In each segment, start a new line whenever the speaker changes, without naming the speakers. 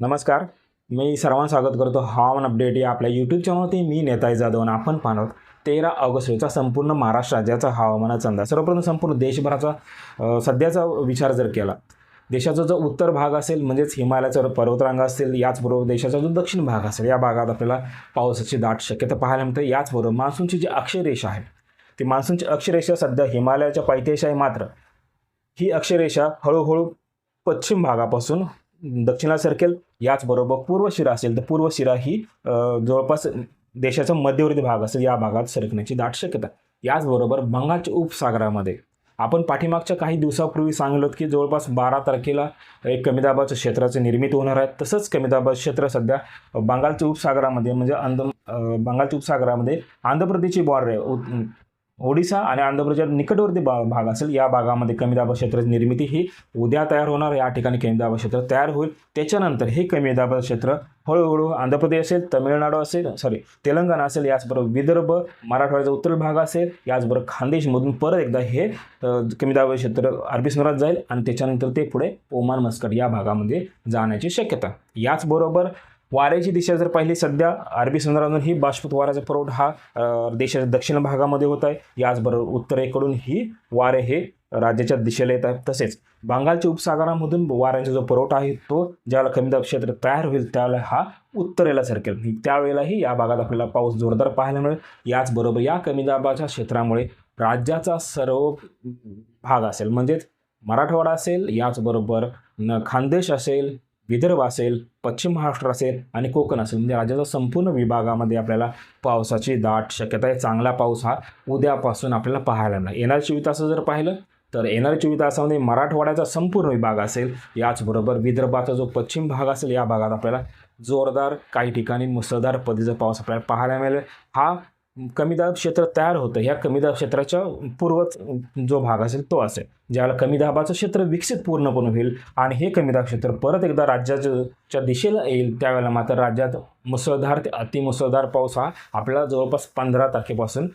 नमस्कार. मी सर्वांना स्वागत करतो. हवामान अपडेट या आपल्या यूट्यूब चॅनलवरती मी नेताई जाधव आणि आपण पाहणार तेरा ऑगस्ट रोजीचा संपूर्ण महाराष्ट्र राज्याचा हवामानाचा अंदाज सर्वप्रथम संपूर्ण देशभराचा सध्याचा विचार जर केला देशाचा जो उत्तर भाग असेल म्हणजेच हिमालयाचा पर्वतरांग असेल याचबरोबर देशाचा जो दक्षिण भाग असेल या भागात आपल्याला पावसाची दाट शक्यता पाहायला मिळते. याचबरोबर मान्सूनची जी अक्षरेषा आहे ती मान्सूनची अक्षरेषा सध्या हिमालयाच्या पायथ्याशी आहे मात्र ही अक्षरेषा हळूहळू पश्चिम भागापासून दक्षिणा सरकेल याचबरोबर पूर्व शिरा असेल तर पूर्व शिरा ही जवळपास देशाचा मध्यवर्ती भाग असेल या भागात सरकण्याची दाट शक्यता. याचबरोबर बंगालच्या उपसागरामध्ये आपण पाठीमागच्या काही दिवसापूर्वी सांगितलं होतं की जवळपास बारा तारखेला एक कमी दाबाच्या क्षेत्राची निर्मिती होणार आहे. तसंच कमी दाबाचं क्षेत्र सध्या बंगालच्या उपसागरामध्ये म्हणजे अंद बंगालच्या उपसागरामध्ये आंध्र प्रदेशची बॉर्डर आहे. ओडिसा आणि आंध्र प्रदेशच्या निकटवर्ती बा भाग असेल या भागामध्ये कमी दाबा क्षेत्राची निर्मिती ही उद्या तयार होणार. या ठिकाणी कमी दाबा क्षेत्र तयार होईल. त्याच्यानंतर हे कमी दाबा क्षेत्र हळूहळू आंध्र प्रदेश असेल तमिळनाडू असेल सॉरी तेलंगणा असेल याचबरोबर विदर्भ मराठवाड्याचा उत्तर भाग असेल याचबरोबर खानदेशमधून परत एकदा हे कमी दाब क्षेत्र अरबी समुद्रात जाईल आणि त्याच्यानंतर ते पुढे ओमान मस्कट या भागामध्ये जाण्याची शक्यता. याचबरोबर वाऱ्याची दिशा जर पाहिली सध्या अरबी समुद्रातून ही बाष्पत वाऱ्याचा पुरवठा हा देशाच्या दक्षिण भागामध्ये होत आहे. याचबरोबर उत्तरेकडून ही वारे हे राज्याच्या दिशेला येत आहे तसेच बंगालच्या उपसागरामधून वाऱ्यांचा जो पुरवठा आहे तो ज्याला कमी दाब क्षेत्र तयार होईल त्यावेळेला हा उत्तरेला सरकेल. त्यावेळेलाही या भागात आपल्याला पाऊस जोरदार पाहायला मिळेल. याचबरोबर या कमी दाबाच्या क्षेत्रामुळे राज्याचा सर्व भाग असेल म्हणजेच मराठवाडा असेल याचबरोबर न खानदेश असेल विदर्भ असेल पश्चिम महाराष्ट्र असेल आणि कोकण असेल. म्हणजे राज्याच्या संपूर्ण विभागामध्ये आपल्याला पावसाची दाट शक्यता आहे. चांगला पाऊस हा उद्यापासून आपल्याला पाहायला मिळेल येणार चोवीस तास जर पाहिलं तर येणाऱ्या चोवीस तासामध्ये मराठवाड्याचा संपूर्ण विभाग असेल. याचबरोबर विदर्भाचा जो पश्चिम भाग असेल या भागात आपल्याला जोरदार काही ठिकाणी मुसळधार पद्धतीचा पाऊस आपल्याला पाहायला मिळेल. हा कमी दाब क्षेत्र तयार होतं. ह्या कमी दाब क्षेत्राच्या पूर्वच जो भाग असेल तो असेल. ज्यावेळेला कमी दाबाचं क्षेत्र विकसित पूर्णपणे होईल आणि हे कमी दाब क्षेत्र परत एकदा राज्याच्या दिशेला येईल त्यावेळेला मात्र राज्यात मुसळधार ते अतिमुसळधार पाऊस हा आपल्याला जवळपास पंधरा तारखेपासून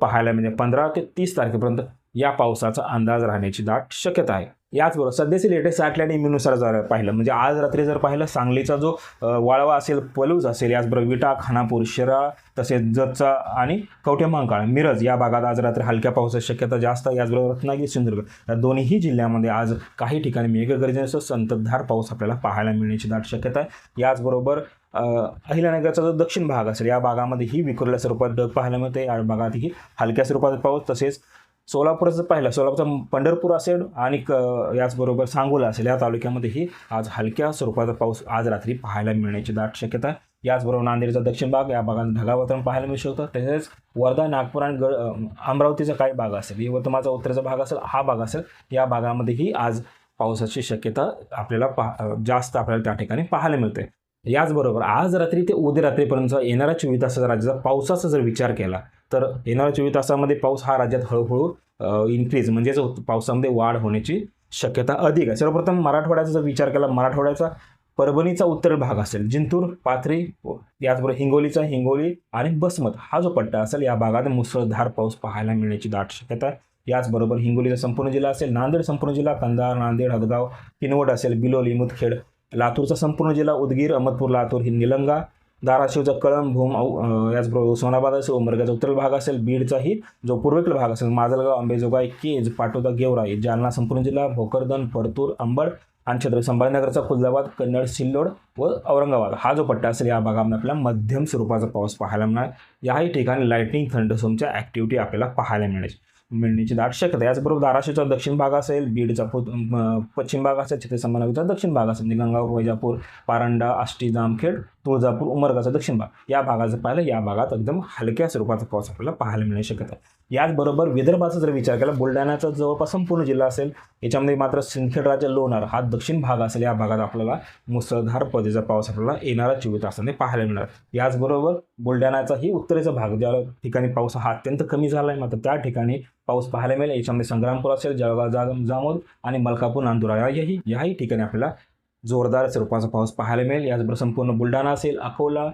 पाहायला मिळेल. पंधरा ते तीस तारखेपर्यंत या पावसाचा अंदाज राहण्याची दाट शक्यता आहे. याचबरोबर सध्याचे लेटेस्ट सॅटलाईट इम्युनुसार जर पाहिलं म्हणजे आज रात्री जर पाहिलं सांगलीचा जो वाळवा असेल पलूज असेल याचबरोबर विटा खानापूर शिराळ तसेच जतचा आणि कवठेमहांकाळ मिरज या भागात आज रात्री हलक्या पावसाची शक्यता जास्त आहे. याचबरोबर रत्नागिरी सिंधुदुर्ग या दोन्ही जिल्ह्यामध्ये आज काही ठिकाणी मेघगर्जनेसह संततधार पाऊस आपल्याला पाहायला मिळण्याची दाट शक्यता आहे. याचबरोबर अहिल्यानगरचा जो दक्षिण भाग असेल या भागामध्ये ही विखुरल्या स्वरूपात ढग पाहायला मिळते या भागातही हलक्या स्वरूपात पाऊस तसेच सोलापूरचं पाहिलं सोलापूरचा पंढरपूर असेल आणि क याचबरोबर सांगोला असेल या तालुक्यामध्येही आज हलक्या स्वरूपाचा पाऊस आज रात्री पाहायला मिळण्याची दाट शक्यता याचबरोबर नांदेडचा दक्षिण भाग या भागात ढगावातावरण पाहायला मिळू शकतं. तसेच वर्धा नागपूर आणि गड अमरावतीचा काही भाग असेल यवतमाळचा उत्तरेचा भाग असेल हा भाग असेल या भागामध्येही आज पावसाची शक्यता आपल्याला पहा जास्त आपल्याला त्या ठिकाणी पाहायला मिळते. याचबरोबर आज रात्री ते उद्या रात्रीपर्यंत येणाऱ्या चोवीस तासाचा राज्याचा पावसाचा जर विचार केला तर येणाऱ्या चोवीस तासामध्ये पाऊस हा राज्यात हळूहळू इन्क्रीज म्हणजेच पावसामध्ये वाढ होण्याची शक्यता अधिक आहे. सर्वप्रथम मराठवाड्याचा जर विचार केला मराठवाड्याचा परभणीचा उत्तर भाग असेल जिंतूर पाथरी याचबरोबर हिंगोलीचा हिंगोली आणि बसमत हा जो पट्टा असेल या भागात मुसळधार पाऊस पाहायला मिळण्याची दाट शक्यता आहे. याचबरोबर हिंगोलीचा संपूर्ण जिल्हा असेल नांदेड संपूर्ण जिल्हा कंधार नांदेड हदगाव किनवट असेल बिलोली मुदखेड लातूरचा संपूर्ण जिल्हा उदगीर अहमदपूर लातूर ही निलंगा धाराशिवचा कळंब भूम याचबरोबर उस्मानाबाद असेल उमरगाचा उत्तर भाग असेल बीडचाही जो पूर्वेकडील भाग असेल माजलगाव अंबेजोगाई केज पाटोदा गेवराई जालना संपूर्ण जिल्हा भोकरदन परतूर अंबड आणि छत्रपती संभाजीनगरचा खुलदाबाद कन्नड सिल्लोड व औरंगाबाद. हा जो पट्टा असेल या भागामध्ये आपल्याला मध्यम स्वरूपाचा पाऊस पाहायला मिळणार. याही ठिकाणी लाईटनिंग थंडसोमच्या ॲक्टिव्हिटी आपल्याला पाहायला मिळेल मिळण्याची दाट शक्यता याचबरोबर धाराशिवचा दक्षिण भाग असेल बीडचा पश्चिम भाग असेल छत्रपती संभाजीनगरचा दक्षिण भाग असेल गंगापूर वैजापूर पारंडा आष्टी जामखेड तुळजापूर उमरगाचा दक्षिण भाग. या भागाचं पाहिलं या भागात एकदम हलक्या स्वरूपाचा पाऊस आपल्याला पाहायला मिळण्याची शक्यता आहे. याचबरोबर विदर्भाचा जर विचार केला बुलढाण्याचा जवळपास संपूर्ण जिल्हा असेल याच्यामध्ये मात्र सिंदखेड राज्य लोणार हा दक्षिण भाग असेल या भागात आपल्याला मुसळधार पदेचा पाऊस आपल्याला येणारा चोवीस तासाने पाहायला मिळणार. याचबरोबर बुलढाण्याचाही उत्तरेचा भाग ज्या ठिकाणी पाऊस हा अत्यंत कमी झाला आहे मात्र त्या ठिकाणी पाऊस पाहायला मिळेल. याच्यामध्ये संग्रामपूर असेल जळगाव जा जामोद आणि मलकापूर नांदुरा याही याही ठिकाणी आपल्याला जोरदार स्वरूपाचा पाऊस पाहायला मिळेल. याचबरोबर संपूर्ण बुलढाणा असेल अकोला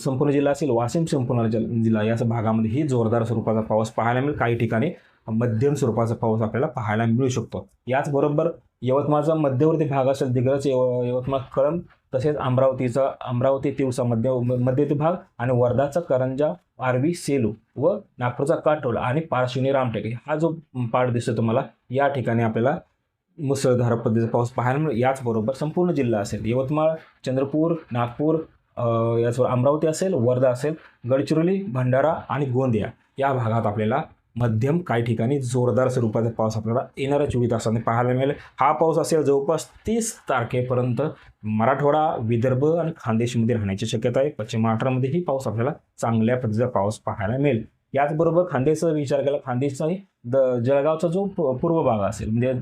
संपूर्ण जिल्हा असेल वाशिम संपूर्ण जल- जिल्हा या भागामध्येही जोरदार स्वरूपाचा पाऊस पाहायला मिळेल. काही ठिकाणी मध्यम स्वरूपाचा पाऊस आपल्याला पाहायला मिळू शकतो. याचबरोबर यवतमाळचा मध्यवर्ती भाग असेल दिग्रज यव यवतमाळ कळंब तसेच अमरावतीचा अमरावती तिवसा मध्य मध्यवर्ती भाग आणि वर्धाचा करंजा आरवी सेलू व नागपूरचा काटोल आणि पारशिवनी रामटेक. हा जो पाठ दिसतो तुम्हाला या ठिकाणी आपल्याला मुसळधार पद्धतीचा पाऊस पाहायला मिळेल. याचबरोबर संपूर्ण जिल्हा असेल यवतमाळ चंद्रपूर नागपूर याचबरोबर अमरावती असेल वर्धा असेल गडचिरोली भंडारा आणि गोंदिया. या भागात आपल्याला मध्यम काही ठिकाणी जोरदार स्वरूपाचा पाऊस आपल्याला येणाऱ्या चोवीस तासांनी पाहायला मिळेल. हा पाऊस असेल जवळपास तीस तारखेपर्यंत. मराठवाडा विदर्भ आणि खानदेशमध्ये राहण्याची शक्यता आहे. पश्चिम महाराष्ट्रामध्येही पाऊस आपल्याला चांगल्या पद्धतीचा पाऊस पाहायला मिळेल. याचबरोबर खानदेशचा विचार केला खानदेशचाही द जळगावचा जो प- पूर्व भाग असेल म्हणजे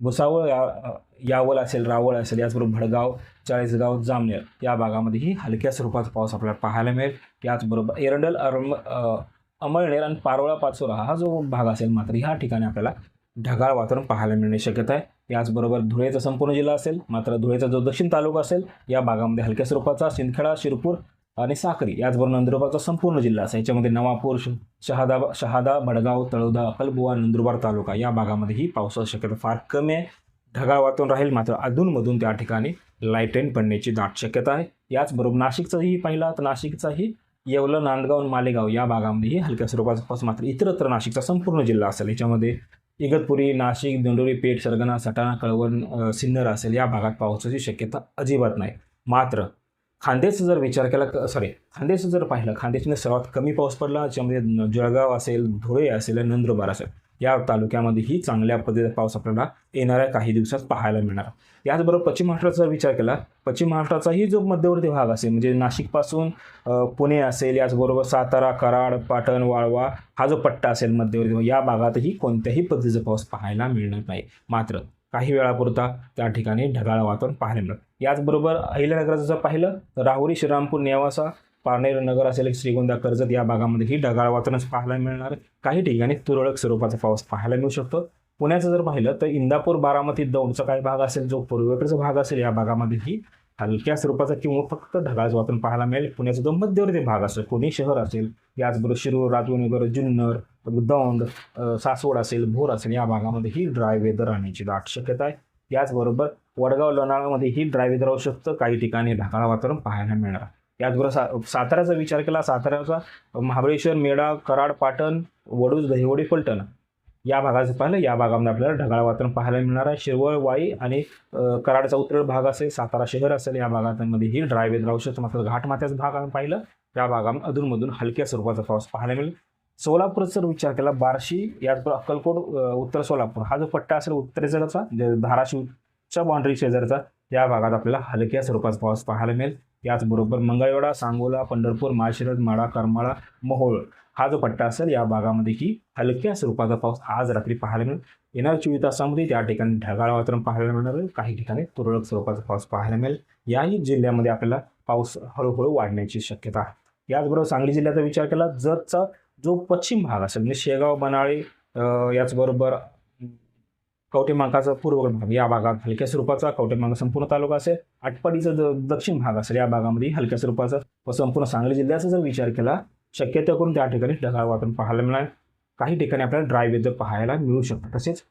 भुसावळ या यावल असेल रावळ असेल याचबरोबर भडगाव चाळीसगाव जामनेर या भागामध्येही हलक्या स्वरूपाचा पाऊस आपल्याला पाहायला मिळेल. याचबरोबर एरंडल अरम अमळनेर आणि पारोळा पाचोरा हा जो भाग असेल मात्र ह्या ठिकाणी आपल्याला ढगाळ वातावरण पाहायला मिळण्याची शक्यता आहे. याचबरोबर धुळेचा संपूर्ण जिल्हा असेल मात्र धुळेचा जो दक्षिण तालुका असेल या भागामध्ये हलक्या स्वरूपाचा शिंदखेडा शिरपूर आणि साक्री याचबरोबर नंदुरबारचा संपूर्ण जिल्हा असेल याच्यामध्ये नवापूर शहादा शहादा बडगाव तळोदा अकलबुवा नंदुरबार तालुका या भागामध्ये ही पावसाची शक्यता फार कमी आहे. ढगाळ वातावरण राहील मात्र अधूनमधून त्या ठिकाणी लाइट पडण्याची दाट शक्यता आहे. याचबरोबर नाशिकचाही पाहिला तर नाशिकचाही येवलं नांदगाव आणि मालेगाव या भागामध्येही हलक्या स्वरूपाचा पाऊस मात्र इतरत्र नाशिकचा संपूर्ण जिल्हा असेल. याच्यामध्ये इगतपुरी नाशिक दिंडोरी पेठ सरगणा सटाणा कळवण सिन्नर असेल या भागात पावसाची शक्यता अजिबात नाही. मात्र खानदेशचा जर विचार केला सॉरी खांदेचं जर पाहिलं खांदेशने सर्वात कमी पाऊस पडला याच्यामध्ये जळगाव असेल धुळे असेल नंदुरबार असेल. या तालुक्यामध्येही चांगल्या पद्धतीचा पाऊस आपल्याला येणाऱ्या काही दिवसात पाहायला मिळणार. याचबरोबर पश्चिम महाराष्ट्राचा विचार केला पश्चिम महाराष्ट्राचाही जो मध्यवर्ती भाग असेल म्हणजे नाशिकपासून पुणे असेल याचबरोबर सातारा कराड पाटण वाळवा हा जो पट्टा असेल मध्यवर्ती या भागातही कोणत्याही पद्धतीचा पाऊस पाहायला मिळणार नाही. मात्र काही वेळापुरता त्या ठिकाणी ढगाळ वातावरण पाहायला मिळतं याचबरोबर अहिल्यानगराचं जर पाहिलं तर राहुरी श्रीरामपूर नेवासा पारनेर नगर असेल श्रीगोंदा कर्जत या भागामध्येही ढगाळ वातावरणच पाहायला मिळणार काही ठिकाणी तुरळक स्वरूपाचा पाऊस पाहायला मिळू शकतो. पुण्याचं जर पाहिलं तर इंदापूर बारामती दौंडचा काही भाग असेल जो पूर्वेकडचा भाग असेल या भागामध्येही हलक्या स्वरूपाचा किंवा फक्त ढगाळच वातावरण पाहायला मिळेल. पुण्याचा जो मध्यवर्ती भाग असेल पुणे शहर असेल याचबरोबर शिरूर राजवनगर जुन्नर दौंड सासवड असेल भोर असेल या भागामध्येही ड्राय वेदर राहण्याची दाट शक्यता आहे. याचबरोबर वडगाव लोणावळ्यामध्येही ड्राय वेदर राहू शकतं. काही ठिकाणी ढगाळ वातावरण पाहायला मिळणार याचबरोबर सा साताऱ्याचा विचार केला साताऱ्याचा महाबळेश्वर मेढा कराड पाटण वडूज दहिवडी फलटण या भागाचं पाहिलं या भागामध्ये आपल्याला ढगाळ वातावरण पाहायला मिळणार आहे. शिरवळ वाई आणि कराडचा उत्तर भाग असेल सातारा शहर असेल या भागांमध्येही ड्राय वेदर राहू शकतो मात्र घाटमाथ्याचा भाग आपण पाहिलं. त्या भागामध्ये अधूनमधून हलक्या स्वरूपाचा पाऊस पाहायला मिळेल. सोलापूरचा जर विचार केला बार्शी याचबरोबर अक्कलकोट उत्तर सोलापूर हा जो पट्टा असेल उत्तरेचा धाराशिव च्या बाउंड्री शेजारचा या भागात आपल्याला हलक्या स्वरूपाचा पाऊस पाहायला मिळेल. याचबरोबर मंगळवेढा सांगोला पंढरपूर माळशिरस माडा करमाळा मोहोळ हा जो पट्टा असेल या भागामध्ये की हलक्या स्वरूपाचा पाऊस आज रात्री पाहायला मिळेल. येणाऱ्या चोवीस तासामध्ये त्या ठिकाणी ढगाळ वातावरण पाहायला मिळणार आहे. काही ठिकाणी तुरळक स्वरूपाचा पाऊस पाहायला मिळेल. याही जिल्ह्यामध्ये आपल्याला पाऊस हळूहळू वाढण्याची शक्यता आहे. याचबरोबर सांगली जिल्ह्याचा विचार केला जतचा जो पश्चिम भाग असेल म्हणजे शेगाव बनाळे याचबरोबर कवटेमांकाचा पूर्व भाग. या भागात हलक्या स्वरूपाचा कवटेमांका संपूर्ण तालुका असेल. आटपाडीचा जो दक्षिण भाग असेल. या भागामध्ये हलक्या स्वरूपाचा व संपूर्ण सांगली जिल्ह्याचा जर विचार केला शक्यता करून त्या ठिकाणी ढगाळ वातावरण पाहायला मिळणार काही ठिकाणी आपल्याला ड्राय वेदर पाहायला मिळू शकतं. तसेच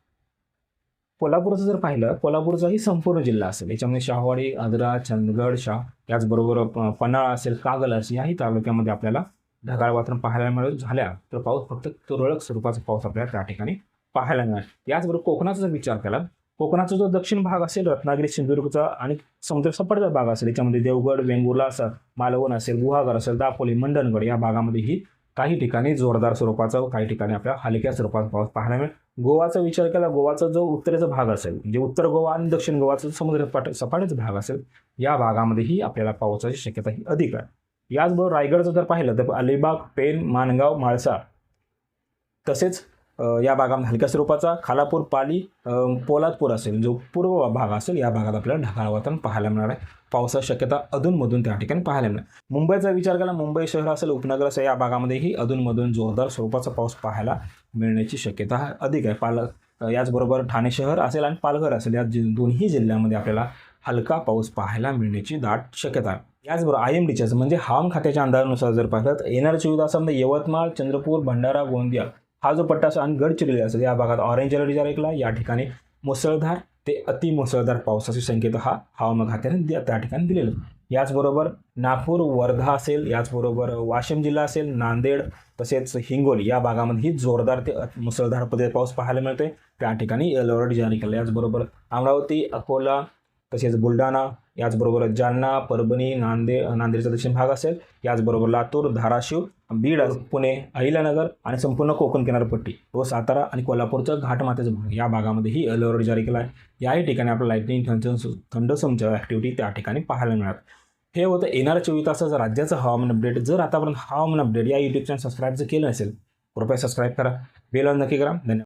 कोल्हापूरचं जर पाहिलं कोल्हापूरचाही संपूर्ण जिल्हा असेल. याच्यामध्ये शाहवाडी आदरा चंदगड शाह याचबरोबर पन्हाळा असेल कागल असेल याही तालुक्यामध्ये आपल्याला ढगाळ वातावरण पाहायला मिळत झाल्या तर पाऊस फक्त तुरळक स्वरूपाचा पाऊस आपल्याला त्या ठिकाणी पाहायला मिळाल याचबरोबर कोकणाचा जर विचार केला कोकणाचा जो दक्षिण भाग असेल रत्नागिरी सिंधुदुर्गचा आणि समुद्र सपाटचा भाग असेल याच्यामध्ये देवगड वेंगुर्ला असेल मालवण असेल गुहागर असेल दापोली मंडणगड या भागामध्येही काही ठिकाणी जोरदार स्वरूपाचा व काही ठिकाणी आपल्याला हलक्या स्वरूपाचा पाऊस पाहायला मिळेल. गोवाचा विचार केला गोवाचा जो उत्तरेचा भाग असेल म्हणजे उत्तर गोवा आणि दक्षिण गोवाचा समुद्र सपाट सपाटीचा भाग असेल या भागामध्येही आपल्याला पावसाची शक्यता ही अधिक आहे. याचबरोबर रायगडचं जर पाहिलं तर अलिबाग पेन माणगाव माळसा तसेच या भागामध्ये हलक्या स्वरूपाचा खालापूर पाली पोलादपूर असेल जो पूर्व भाग असेल या भागात आपल्याला ढगाळ वातावरण पाहायला मिळणार आहे. पावसाची शक्यता अधूनमधून त्या ठिकाणी पाहायला मिळणार मुंबईचा विचार केला मुंबई शहर असेल उपनगर असेल या भागामध्येही अधूनमधून जोरदार स्वरूपाचा पाऊस पाहायला मिळण्याची शक्यता हा अधिक आहे. पाल याचबरोबर ठाणे शहर असेल आणि पालघर असेल या दोन्ही जिल्ह्यामध्ये आपल्याला हलका पाऊस पाहायला मिळण्याची दाट शक्यता आहे. याचबरोबर आय एम डीच्या म्हणजे हवामान खात्याच्या अंदाजानुसार जर पाहिलं तर येणाऱ्या चोवीस तासामध्ये यवतमाळ चंद्रपूर भंडारा गोंदिया हा जो पट्टा असेल आणि गडचिरोली असेल या भागात ऑरेंज अलर्ट जारी केला या ठिकाणी मुसळधार ते अति मुसळधार पावसाचे संकेत हा हवामान खात्याने त्या ठिकाणी दिलेला याचबरोबर नागपूर वर्धा असेल याचबरोबर वाशिम जिल्हा असेल नांदेड तसेच हिंगोली या भागामध्येही जोरदार ते मुसळधार पद्धतीत पाऊस पाहायला मिळतोय. त्या ठिकाणी येलो अलर्ट जारी केला याचबरोबर अमरावती अकोला तसेच बुलढाणा याचबरोबर जालना परभणी नांदेड नांदेडचा दक्षिण भाग असेल याचबरोबर लातूर धाराशिव बीड पुणे अहिल्यानगर आणि संपूर्ण कोकण किनारपट्टी व सातारा आणि कोल्हापूरचा घाटमाथ्याचा भाग या भागामध्येही अलर्ट जारी केला आहे याही ठिकाणी आपल्याला लाईटनिंग थंड थंडसमच्या ॲक्टिव्हिटी त्या ठिकाणी पाहायला मिळणार हे होतं येणाऱ्या चोवीस तासाचं राज्याचं हवामान अपडेट जर आतापर्यंत हवामान अपडेट या यूट्यूब चॅनल सबस्क्राईब जर केलं नसेल कृपया सबस्क्राईब करा. बेल नक्की करा. धन्यवाद.